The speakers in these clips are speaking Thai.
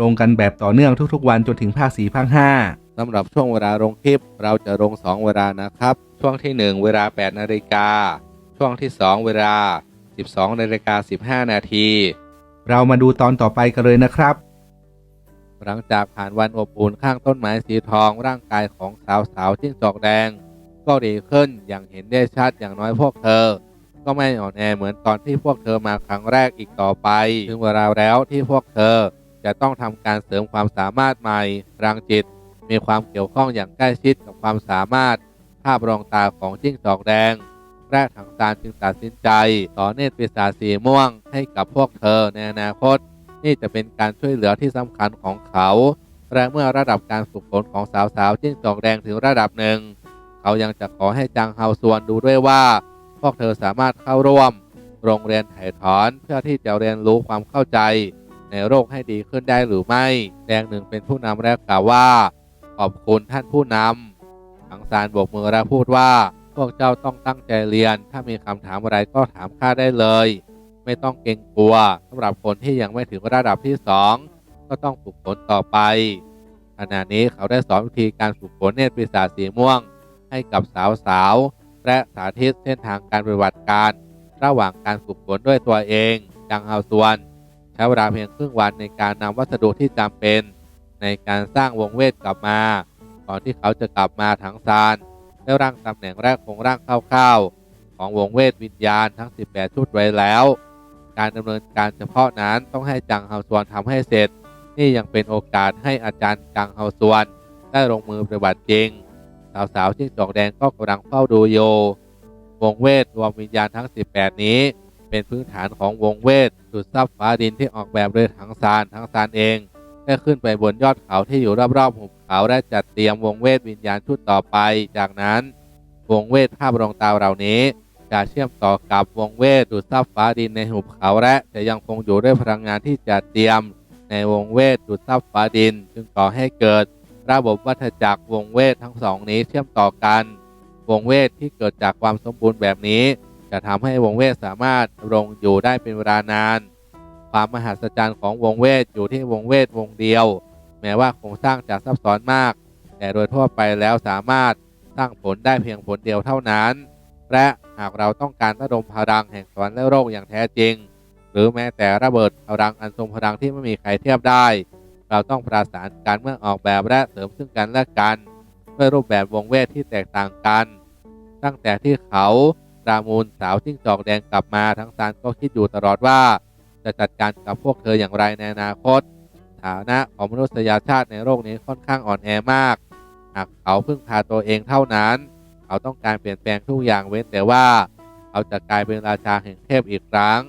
ลงกันแบบต่อเนื่องทุกๆ วันจนถึงภาคสี่ภาคห้าสำหรับช่วงเวลาลงคลิป เราจะลง 2 เวลานะครับ ช่วงที่ 1 เวลา 8 นาฬิกา ช่วงที่ 2 เวลา 12 นาฬิกา 15 นาที เรามาดูตอนต่อไปกันเลยนะครับ หลังจากผ่านวันอบอุ่นข้างต้นไม้สีทองร่างกายของสาวสาวๆจิ้งจอกแดง ก็ดีขึ้นอย่างเห็นได้ชัดอย่างน้อยพวกเธอ ก็ไม่อ่อนแอเหมือนตอนที่พวกเธอมาครั้งแรกอีกต่อไป ถึงเวลาแล้วที่พวกเธอ จะต้องทำการเสริมความสามารถใหม่รังจิต มีความเกี่ยวข้องอย่างใกล้ชิดกับความสามารถภาพรองตาของจิ้งจอกแดง แรกถังซานจึงตัดสินใจต่อเนตรปีศาจสีม่วงให้กับพวกเธอในอนาคต นี่จะเป็นการช่วยเหลือที่สำคัญของเขา และเมื่อระดับการฝึกฝนของสาวๆจิ้งจอกแดงถึงระดับหนึ่ง เขายังจะขอให้จางเฮาส่วนดูด้วยว่า พวกเธอสามารถเข้าร่วม โรงเรียนถ่ถอนเพื่อที่จะเรียนรู้ความเข้าใจ ในโรคให้ดีขึ้นได้หรือไม่ แดงหนึ่งเป็นผู้นำและกล่าวว่า ขอบคุณท่านผู้นำทังซานโบกมือและพูดว่า พวกเจ้าต้องตั้งใจเรียน ถ้ามีคำถามอะไรก็ถามข้าได้เลย ไม่ต้องเกรงกลัวสำหรับคนที่ยังไม่ถึงระดับที่สองก็ต้องฝึกฝนต่อไปขณะนี้เขาได้สอนวิธีการฝึกฝนเนตรปีศาจสีม่วง ให้กับสาวๆและสาธิตเส้นทางการปฏิบัติการ ระหว่างการฝึกฝนด้วยตัวเองจังเฮาส่วน ใช้เวลาเพียงครึ่งวันในการนำวัสดุที่จำเป็น ในการสร้างวงเวทกลับมา ก่อนที่เขาจะกลับมาถังซานได้ร่างตำแหน่งแรกคงร่างคร่าวๆของวงเวทวิญญาณทั้ง 18 ชุดไว้แล้ว การดำเนินการเฉพาะนั้นต้องให้จังเฮาส่วนทำให้เสร็จ นี่ยังเป็นโอกาสให้อาจารย์จังเฮาส่วนได้ลงมือปฏิบัติจริง สาวๆจิ้งจอกแดงก็กำลังเฝ้าดูโยวงเวทรวมวิญญาณทั้ง 18 นี้ เป็นพื้นฐานของวงเวทจุดซับฟ้าดินที่ออกแบบโดยถังซานทั้งซานเองได้ขึ้นไปบนยอดเขาที่อยู่รอบๆหุบเขาและจัดเตรียมวงเวทวิญญาณชุดต่อไป จากนั้น วงเวทภาพรองตาเหล่านี้ จะเชื่อมต่อกับวงเวทดูดซับฟ้าดินในหุบเขาและจะยังคงอยู่ด้วยพลังงานที่จัดเตรียม ในวงเวทดูดซับฟ้าดิน จึงก่อให้เกิด ระบบวัฏจักรวงเวททั้งสองนี้เชื่อมต่อกัน วงเวทที่เกิดจากความสมบูรณ์แบบนี้ จะทำให้วงเวทสามารถดำรงอยู่ได้เป็นเวลานาน ความมหัศจรรย์ของวงเวทอยู่ที่วงเวทวงเดียว แม้ว่าโครงสร้างจะซับซ้อนมาก แต่โดยทั่วไปแล้วสามารถสร้างผลได้เพียงผลเดียวเท่านั้น และหากเราต้องการระดมพลังแห่งสวรรค์และโลกอย่างแท้จริง หรือแม้แต่ระเบิดพลังอันทรงพลังที่ไม่มีใครเทียบได้ เราต้องประสานการเมื่อออกแบบและเสริมซึ่งกันและกัน ด้วยรูปแบบวงเวทที่แตกต่างกัน ตั้งแต่ที่เขา รามูลสาวจิ้งจอกแดงกลับมาทั้งซานก็คิดอยู่ตลอดว่า จะจัดการกับพวกเธออย่างไรในอนาคต ฐานะของมนุษยชาติในโลกนี้ค่อนข้างอ่อนแอมาก หากเขาพึ่งพาตัวเองเท่านั้น เขาต้องการเปลี่ยนแปลงทุกอย่างเว้นแต่ว่า เขาจะกลายเป็นราชาแห่งเทพอีกครั้ง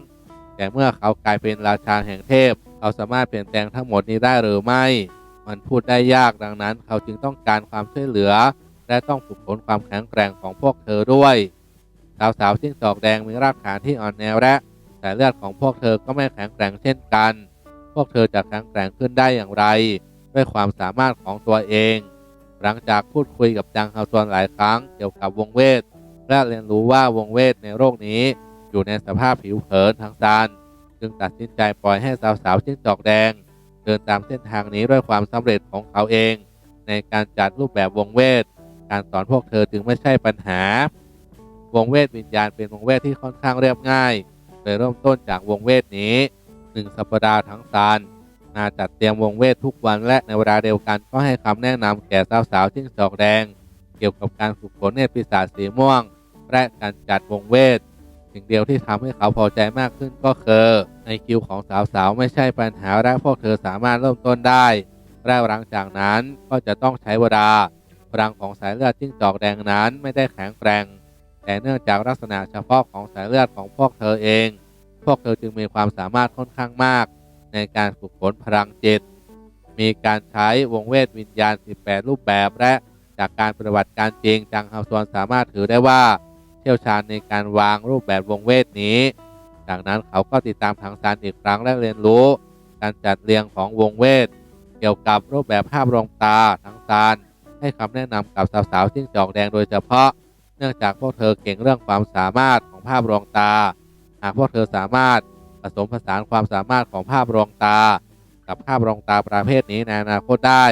แต่เมื่อเขากลายเป็นราชาแห่งเทพ เขาสามารถเปลี่ยนแปลงทั้งหมดนี้ได้หรือไม่ มันพูดได้ยากดังนั้น เขาจึงต้องการความช่วยเหลือ และต้องฝึกฝนความแข็งแกร่งของพวกเธอด้วย สาวๆจิ้งจอกแดงมีรากฐานที่อ่อนแอและสายเลือดของพวกเธอก็ไม่แข็งแกร่งเช่นกัน พวกเธอจะแข็งแกร่งขึ้นได้อย่างไร ด้วยความสามารถของตัวเอง หลังจากพูดคุยกับจังเฮาซวนหลายครั้งเกี่ยวกับวงเวท และเรียนรู้ว่าวงเวทในโลกนี้อยู่ในสภาพผิวเผินทางซานจึงตัดสินใจปล่อยให้สาวๆจิ้งจอกแดง เดินตามเส้นทางนี้ด้วยความสำเร็จของเขาเอง ในการจัดรูปแบบวงเวท การสอนพวกเธอจึงไม่ใช่ปัญหา วงเวทวิญญาณเป็นวงเวทที่ค่อนข้างเรียบง่ายโดยเริ่มต้นจากวงเวทนี้หนึ่งสัปดาห์ทั้งซานมาจัดเตรียมวงเวททุกวันและในเวลาเดียวกันก็ให้คำแนะนำแก่สาวๆจิ้งจอกแดง เกี่ยวกับการฝึกฝนเนตรปีศาจสีม่วง และการจัดวงเวท สิ่งเดียวที่ทำให้เขาพอใจมากขึ้นก็คือในคิวของสาวๆไม่ใช่ปัญหาและพวกเธอสามารถเริ่มต้นได้และหลังจากนั้นก็จะต้องใช้เวลาพลังของสายเลือดจิ้งจอกแดงนั้นไม่ได้แข็งแกร่ง แต่เนื่องจากลักษณะเฉพาะของสายเลือดของพวกเธอเอง พวกเธอจึงมีความสามารถค่อนข้างมาก ในการฝึกฝนพลังจิต มีการใช้วงเวทวิญญาณ 18 รูปแบบและจากการปฏิบัติการจริงจังเฮาซวนสามารถถือได้ว่าเชี่ยวชาญในการวางรูปแบบวงเวทนี้ จากนั้นเขาก็ติดตามทางซานอีกครั้งและเรียนรู้ การจัดเรียงของวงเวท เกี่ยวกับรูปแบบภาพรวงตาทางซานให้คำแนะนำกับสาวๆจิ้งจอกแดงโดยเฉพาะ เนื่องจากพวกเธอเก่งเรื่องความสามารถของภาพรวงตา หากพวกเธอสามารถผสมผสานความสามารถของภาพรวงตา กับภาพรวงตาประเภทนี้ในอนาคตได้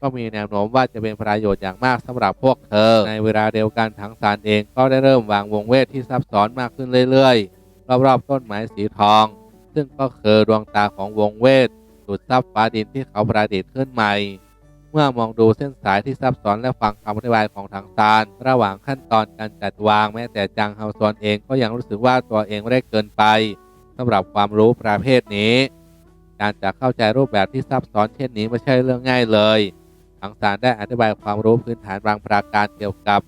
ก็มีแนวโน้มว่าจะเป็นประโยชน์อย่างมากสำหรับพวกเธอ ในเวลาเดียวกันทั้งสารเองก็ได้เริ่มวางวงเวทที่ซับซ้อนมากขึ้นเรื่อยๆ รอบๆต้นไม้สีทอง ซึ่งก็คือดวงตาของวงเวทดูดซับฟ้าดินที่เขาประดิษฐ์ขึ้นใหม่ เมื่อมองดูเส้นสายที่ซับซ้อนและฟังคำอธิบายของทางซาน ระหว่างขั้นตอนการจัดวางแม้แต่จางเฮาซวนเองก็ยังรู้สึกว่าตัวเองเล็กเกินไปสำหรับความรู้ประเภทนี้ การจะเข้าใจรูปแบบที่ซับซ้อนเช่นนี้ไม่ใช่เรื่องง่ายเลยทางซานได้อธิบายความรู้พื้นฐานบางประการเกี่ยวกับ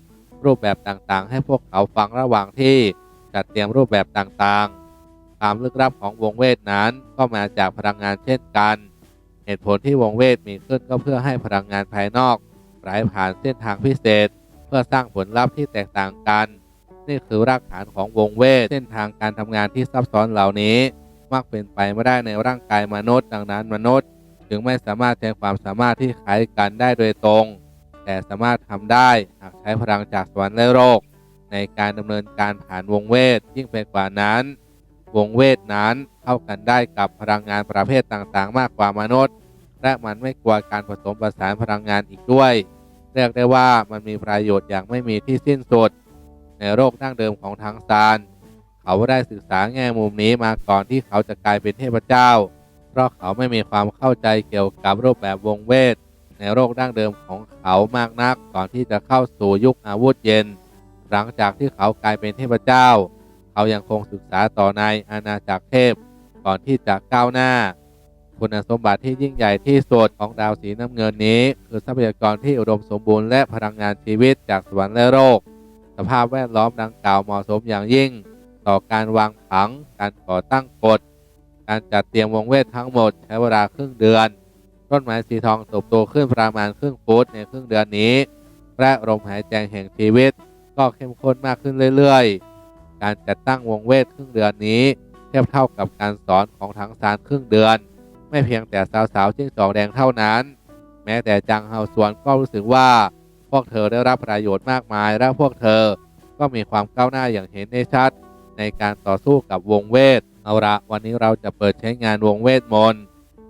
รูปแบบต่างๆ ให้พวกเขาฟังระหว่างที่จัดเตรียมรูปแบบต่างๆ ความลึกลับของวงเวทนั้นก็มาจากพลังงานเช่นกัน เหตุผลที่วงเวทมีขึ้นก็เพื่อให้พลังงานภายนอกไหลผ่านเส้นทางพิเศษ เพื่อสร้างผลลัพธ์ที่แตกต่างกัน นี่คือรากฐานของวงเวทเส้นทางการทำงานที่ซับซ้อนเหล่านี้ มักเป็นไปไม่ได้ในร่างกายมนุษย์ ดังนั้นมนุษย์ จึงไม่สามารถใช้ความสามารถที่คล้ายกันได้โดยตรง แต่สามารถทำได้หากใช้พลังจากสวรรค์และโลกในการดำเนินการผ่านวงเวทยิ่งไปกว่านั้น วงเวทนั้นเข้ากันได้กับพลังงานประเภทต่างๆ มากกว่ามนุษย์ และมันไม่กลัวการผสมผสานพลังงานอีกด้วย เรียกได้ว่ามันมีประโยชน์อย่างไม่มีที่สิ้นสุด ในโลกดั้งเดิมของทางซานเขาได้ศึกษาแง่มุมนี้มาก่อนที่เขาจะกลายเป็นเทพเจ้า เพราะเขาไม่มีความเข้าใจเกี่ยวกับรูปแบบวงเวท ในโลกดั้งเดิมของเขามากนักก่อนที่จะเข้าสู่ยุคอาวุธเย็น หลังจากที่เขากลายเป็นเทพเจ้า เขายังคงศึกษาต่อในอาณาจักรเทพ ก่อนที่จะก้าวหน้า คุณสมบัติที่ยิ่งใหญ่ที่สุดของดาวสีน้ำเงินนี้ คือทรัพยากรที่อุดมสมบูรณ์และพลังงานชีวิตจากสวรรค์และโลกสภาพแวดล้อมดังกล่าวเหมาะสมอย่างยิ่ง ต่อการวางผัง การก่อตั้งกฎ การจัดเตรียมวงเวททั้งหมดใช้เวลาครึ่งเดือนต้นไม้สีทองเติบโตขึ้นประมาณครึ่งฟุตในครึ่งเดือนนี้ และลมหายใจแห่งชีวิต ก็เข้มข้นมากขึ้นเรื่อยๆ การจัดตั้งวงเวทครึ่งเดือนนี้ เทียบเท่ากับการสอนของทั้งสารครึ่งเดือน ไม่เพียงแต่สาวๆจิ้งจอกแดงเท่านั้น แม้แต่จังเฮาสวนก็รู้สึกว่า พวกเธอได้รับประโยชน์มากมายและพวกเธอก็มีความก้าวหน้าอย่างเห็นได้ชัด ในการต่อสู้กับวงเวท เอาละวันนี้เราจะเปิดใช้งานวงเวทมนต์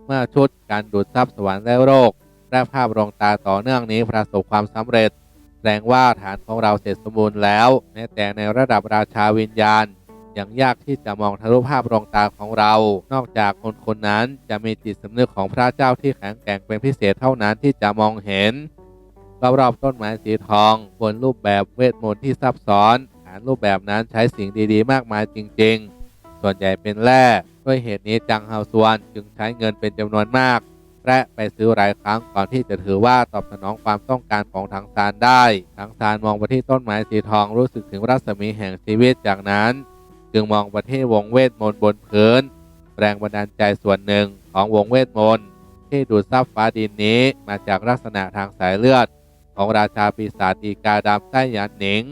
เมื่อชุดการดูดซับสวรรค์และโรคและภาพรองตาต่อเนื่องนี้ประสบความสำเร็จ แสดงว่าฐานของเราเสร็จสมบูรณ์แล้ว แม้แต่ในระดับราชาวิญญาณยังยากที่จะมองทะลุภาพรองตาของเรา นอกจากคนคนนั้นจะมีจิตสำนึกของพระเจ้าที่แข็งแกร่งเป็นพิเศษเท่านั้นที่จะมองเห็นรอบๆต้นไม้สีทองบนรูปแบบเวทมนต์ที่ซับซ้อนฐานรูปแบบนั้นใช้สิ่งดีๆ มากมายจริง ๆ ส่วนใหญ่เป็นแร่ด้วยเหตุนี้จังเฮาซวนจึงใช้เงินเป็นจำนวนมาก และไปซื้อหลายครั้งก่อนที่จะถือว่าตอบสนองความต้องการของทางซานได้ทางซานมองไปที่ต้นไม้สีทองรู้สึกถึงรัศมีแห่งชีวิตจากนั้น จึงมองไปที่วงเวทมนต์บนพื้นแรงบันดาลใจส่วนหนึ่งของวงเวทมนต์ที่ดูดซับฟ้าดินนี้มาจากลักษณะทางสายเลือด ของราชาปีศาจอีกาดำไต้หยันหนิง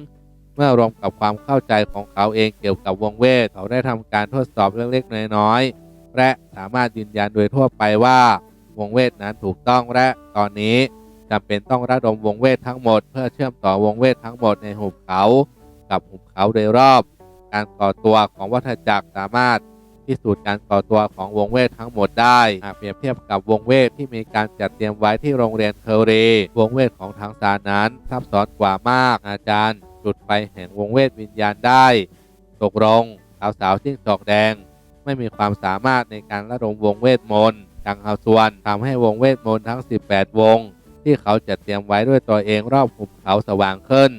เมื่อรวมกับความเข้าใจของเขาเองเกี่ยวกับวงเวทเขาได้ทำการทดสอบเล็กๆน้อยๆและสามารถยืนยันโดยทั่วไปว่า วงเวทนั้นถูกต้องและตอนนี้จำเป็นต้องระดมวงเวททั้งหมด เพื่อเชื่อมต่อวงเวททั้งหมดในหุบเขากับหุบเขาโดยรอบ การก่อตัวของวัฏจักรสามารถพิสูจน์การก่อตัวของวงเวททั้งหมดได้หากเปรียบเทียบกับวงเวทที่มีการจัดเตรียมไว้ที่โรงเรียนเคอรีวงเวทของทางสารนั้นซับซ้อนกว่ามากอาจารย์ จุดไฟแห่งวงเวทวิญญาณได้ตกลงสาวสาวจิ้งจอกแดง ไม่มีความสามารถในการระดมวงเวทมนต์ จังเฮาส่วนทำให้วงเวทมนต์ทั้ง 18 วง ที่เขาจัดเตรียมไว้ด้วยตัวเองรอบหุบเขาสว่างขึ้น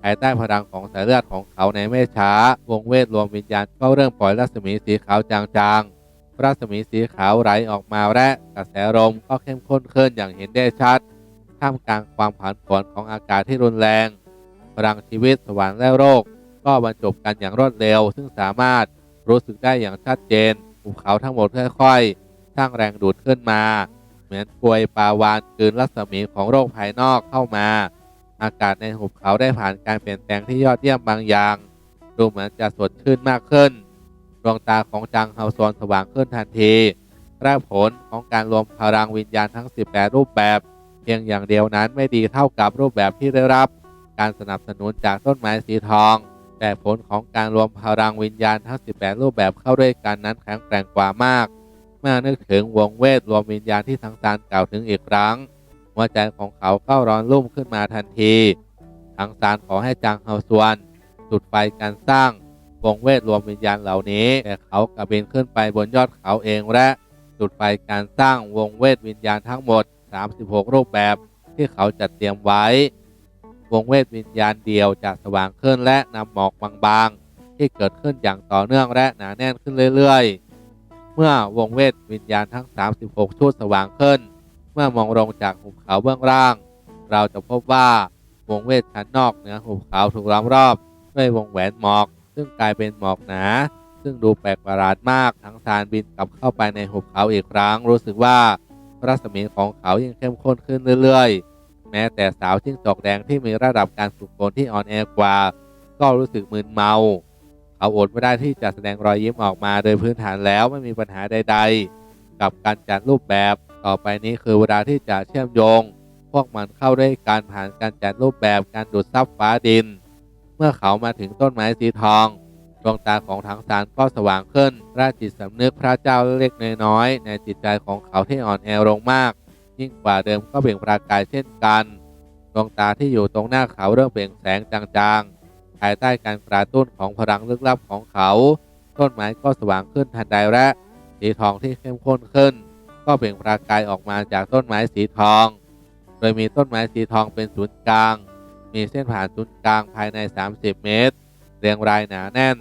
ภายใต้พลังของสายเลือดของเขาในไม่ช้า วงเวทรวมวิญญาณก็เริ่มปล่อยรัศมีสีขาวจางๆ รัศมีสีขาวไหลออกมาและกระแสลมก็เข้มข้นขึ้นอย่างเห็นได้ชัด ท่ามกลางความผันผวนของอากาศที่รุนแรง พลังชีวิตสวรรค์และโรค ก็บรรจบกันอย่างรวดเร็ว ซึ่งสามารถรู้สึกได้อย่างชัดเจนภูเขาทั้งหมดค่อยๆ สร้างแรงดูดขึ้นมาโมือนกลวยปลาวานกลืนรัศมีของโรคภายนอกเข้ามา อากาศในหุบเขาได้ผ่านการเปลี่ยนแปลงที่ยอดเยี่ยมบางอย่าง ดูเหมือนจะสดชื่นมากขึ้น ดวงตาของจางเฮาซวนสว่างขึ้นทันทีและผลของการรวมพลังวิญญาณทั้ง 18 รูปแบบ เพียงอย่างเดียวนั้นไม่ดีเท่ากับรูปแบบที่ได้รับ การสนับสนุนจากต้นไม้สีทอง แต่ผลของการรวมพลังวิญญาณทั้ง 18 รูปแบบเข้าด้วยกันนั้นแข็งแกร่งกว่ามาก เมื่อนึกถึงวงเวทรวมวิญญาณที่ทั้งซานกล่าวถึงอีกครั้ง หัวใจของเขาก็ร้อนรุ่มขึ้นมาทันทีทั้งซานขอให้จางเฮาซวนจุดไฟการสร้างวงเวทรวมวิญญาณเหล่านี้แต่เขากระบินขึ้นไปบนยอดเขาเองและจุดไฟการสร้างวงเวทวิญญาณทั้งหมด 36 รูปแบบที่เขาจัดเตรียมไว้ วงเวทวิญญาณเดียวจะสว่างขึ้นและนำหมอกบางๆ ที่เกิดขึ้นอย่างต่อเนื่องและหนาแน่นขึ้นเรื่อยๆ เมื่อวงเวทวิญญาณทั้ง 36 ชุดสว่างขึ้น เมื่อมองลงจากหุบเขาเบื้องล่าง เราจะพบว่าวงเวทชั้นนอกเหนือหุบเขาถูกล้อมรอบ ด้วยวงแหวนหมอก ซึ่งกลายเป็นหมอกหนา ซึ่งดูแปลกประหลาดมากทั้งซานบินกลับเข้าไปในหุบเขาอีกครั้ง รู้สึกว่ารัศมีของเขายิ่งเข้มข้นขึ้นเรื่อยๆ แม้แต่สาวจิ้งจอกแดงที่มีระดับการฝึกฝนที่อ่อนแอกว่า ก็รู้สึกมึนเมา เขาอดไม่ได้ที่จะแสดงรอยยิ้มออกมาโดยพื้นฐานแล้วไม่มีปัญหาใด ๆ กับการจัดรูปแบบต่อไปนี้คือเวลาที่จะเชื่อมโยง พวกมันเข้าด้วยการผ่านการจัดรูปแบบการดูดซับฟ้าดิน เมื่อเขามาถึงต้นไม้สีทองดวงตาของถังสารก็สว่างขึ้นราจิตสำนึกพระเจ้าเล็กน้อยในจิตใจของเขาที่อ่อนแอลงมาก ยิ่งกว่าเดิมก็เปล่งประกายเช่นกัน ดวงตาที่อยู่ตรงหน้าเขาเริ่มเปล่งแสงจางๆ ภายใต้การกระตุ้นของพลังลึกลับของเขา ต้นไม้ก็สว่างขึ้นทันใดและสีทองที่เข้มข้นขึ้น ก็เปล่งประกายออกมาจากต้นไม้สีทอง โดยมีต้นไม้สีทองเป็นศูนย์กลาง มีเส้นผ่านศูนย์กลางภายใน 30 เมตร เรียงรายหนาแน่น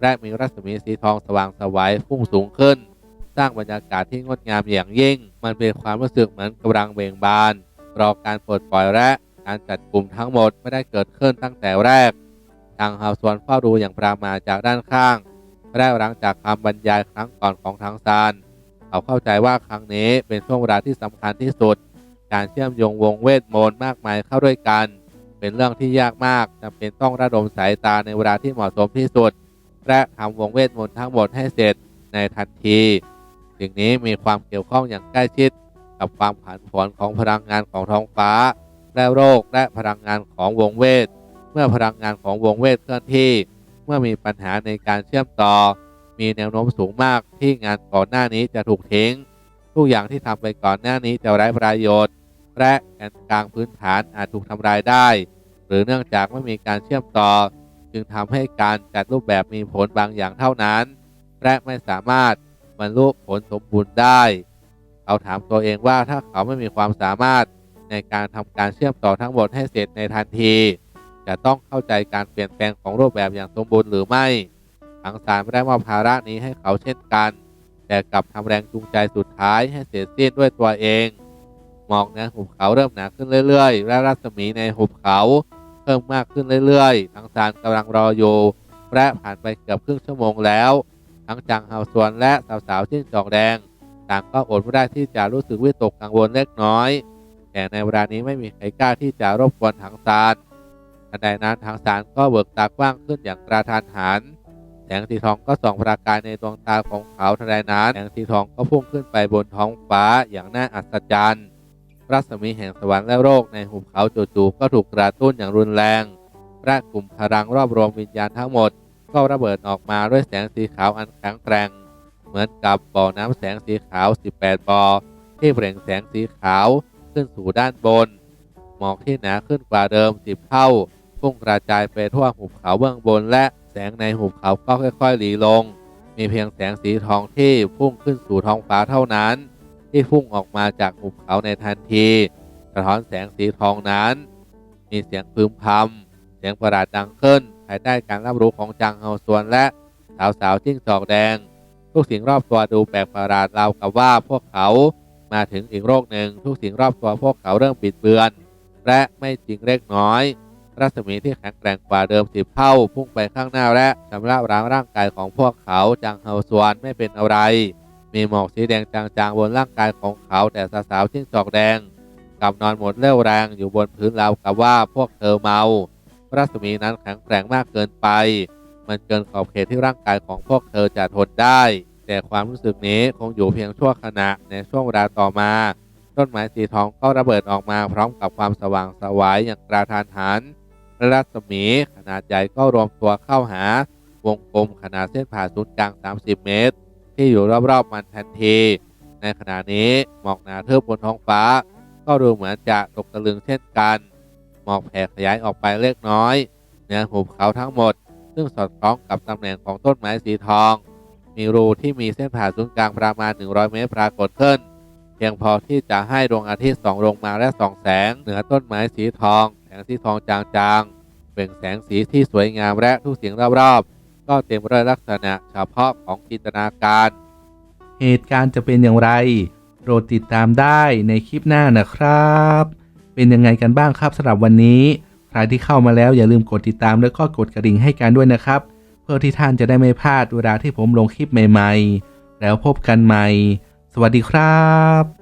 และมีรัศมีสีทองสว่างสวัยพุ่งสูงขึ้น สร้างบรรยากาศที่งดงามอย่างยิ่ง มันเป็นความรู้สึกเหมือนกำลังเบ่งบาน รอการปลดปล่อยและการจัดกลุ่มทั้งหมดไม่ได้เกิดขึ้นตั้งแต่แรก ทางฮาสวนเฝ้าดูอย่างปรามาจากด้านข้างและหลังจากคำบรรยายครั้งก่อนของทางซานเขาเข้าใจว่าครั้งนี้เป็นช่วงเวลาที่สำคัญที่สุด การเชื่อมโยงวงเวทมนต์มากมายเข้าด้วยกัน เป็นเรื่องที่ยากมากจำเป็นต้องระดมสายตาในเวลาที่เหมาะสมที่สุด และทำวงเวทมนต์ทั้งหมดให้เสร็จในทันทีสิ่งนี้มีความเกี่ยวข้องอย่างใกล้ชิด กับความผันผวนของพลังงานของท้องฟ้า และโรคและพลังงานของวงเวท เมื่อพลังงานของวงเวทเคลื่อนที่ เมื่อมีปัญหาในการเชื่อมต่อ มีแนวโน้มสูงมากที่งานก่อนหน้านี้จะถูกทิ้ง ทุกอย่างที่ทำไปก่อนหน้านี้จะไร้ประโยชน์ และแกนกลางพื้นฐานอาจถูกทำลายได้ หรือเนื่องจากไม่มีการเชื่อมต่อ จึงทำให้การจัดรูปแบบมีผลบางอย่างเท่านั้น และไม่สามารถบรรลุผลสมบูรณ์ได้เขาถามตัวเองว่าถ้าเขาไม่มีความสามารถในการทำการเชื่อมต่อทั้งหมดให้เสร็จในทันที จะต้องเข้าใจการเปลี่ยนแปลงของรูปแบบอย่างสมบูรณ์หรือไม่ทังสารไม่ได้มอบภาระนี้ให้เขาเช่นกัน แต่กลับทำแรงจูงใจสุดท้ายให้เสร็จสิ้นด้วยตัวเอง หมอกในหุบเขาเริ่มหนาขึ้นเรื่อยๆ และรัศมีในหุบเขาเพิ่มมากขึ้นเรื่อยๆทั้งซานกำลังรออยู่และผ่านไปเกือบครึ่งชั่วโมงแล้ว ทั้งจางเฮาสวนและสาวๆจิ้งจอกแดง ต่างก็อดไม่ได้ที่จะรู้สึกวิตกกังวลเล็กน้อย แต่ในเวลานี้ไม่มีใครกล้าที่จะรบกวนถังซาน ทันใดนั้นทางซานก็เบิกตากว้างขึ้นอย่างกระทันหัน แสงสีทองก็ส่องประกายในดวงตาของเขาทันใดนั้นแสงสีทองก็พุ่งขึ้นไปบนท้องฟ้าอย่างน่าอัศจรรย์รัศมีแห่งสวรรค์และโลกในหุบเขาจู่ๆก็ถูกกระตุ้นอย่างรุนแรงและกลุ่มพลังรอบรวมวิญญาณทั้งหมด ก็ระเบิดออกมาด้วยแสงสีขาวอันแข็งแกร่ง เหมือนกับบ่อน้ำแสงสีขาว 18 บ่อที่เปล่งแสงสีขาวขึ้นสู่ด้านบน หมอกที่หนาขึ้นกว่าเดิม 10 เท่า พุ่งกระจายไปทั่วหุบเขาเบื้องบน และแสงในหุบเขาก็ค่อยๆหลีลง มีเพียงแสงสีทองที่พุ่งขึ้นสู่ท้องฟ้าเท่านั้น ที่พุ่งออกมาจากหุบเขาในทันทีสะท้อนแสงสีทองนั้น มีเสียงพึมพำเสียงประหลาดดังขึ้นภายใต้การรับรู้ของจางเฮาซวนและสาวสาวๆจิ้งจอกแดง ทุกสิ่งรอบตัวดูแปลกประหลาดราวกับว่าพวกเขามาถึงอีกโลกหนึ่งทุกสิ่งรอบตัวพวกเขาเริ่มปิดเบือน และไม่จริงเล็กน้อย รัศมีที่แข็งแกร่งกว่าเดิมสิบเท่า พุ่งไปข้างหน้าและชำระล้างร่างกายของพวกเขาจางเฮาซวนไม่เป็นอะไร มีหมอกสีแดงจางๆบนร่างกายของเขาแต่สาวๆจิ้งจอกแดงกับนอนหมดเรี่ยวแรงอยู่บนพื้นราวกับว่าพวกเธอเมา รัศมีนั้นแข็งแกร่งมากเกินไป มันเกินขอบเขตที่ร่างกายของพวกเธอจะทนได้ แต่ความรู้สึกนี้คงอยู่เพียงชั่วขณะในช่วงเวลาต่อมา ต้นไม้สีทองก็ระเบิดออกมาพร้อมกับความสว่างสวายอย่างกระทานหัน รัศมีขนาดใหญ่ก็รวมตัวเข้าหาวงกลมขนาดเส้นผ่าศูนย์กลาง 30 เมตร ที่อยู่รอบๆมันทันที ในขณะนี้หมอกหนาเทึบบนท้องฟ้า ก็ดูเหมือนจะตกตะลึงเช่นกัน หมอกแผ่ขยายออกไปเล็กน้อยเหนือหุบเขาทั้งหมด ซึ่งสอดคล้องกับตำแหน่งของต้นไม้สีทอง มีรูที่มีเส้นผ่าศูนย์กลางประมาณ 100 เมตรปรากฏขึ้น พียงพอที่จะให้ดวงอาทิตย์ส่องลงมาและส่องแสง เหนือต้นไม้สีทอง แสงสีทองจางๆเป็นแสงสีที่สวยงามและทุกสิ่งรอบๆ ก็เต็มไปด้วยลักษณะเฉพาะของจินตนาการ เหตุการณ์จะเป็นอย่างไรโปรดติดตามได้ในคลิปหน้านะครับ เป็นยังไงกันบ้างครับสำหรับวันนี้ ใครที่เข้ามาแล้วอย่าลืมกดติดตามแล้วก็กดกระดิ่งให้กันด้วยนะครับ เพื่อที่ท่านจะได้ไม่พลาดเวลาที่ผมลงคลิปใหม่ ๆ แล้วพบกันใหม่ สวัสดีครับ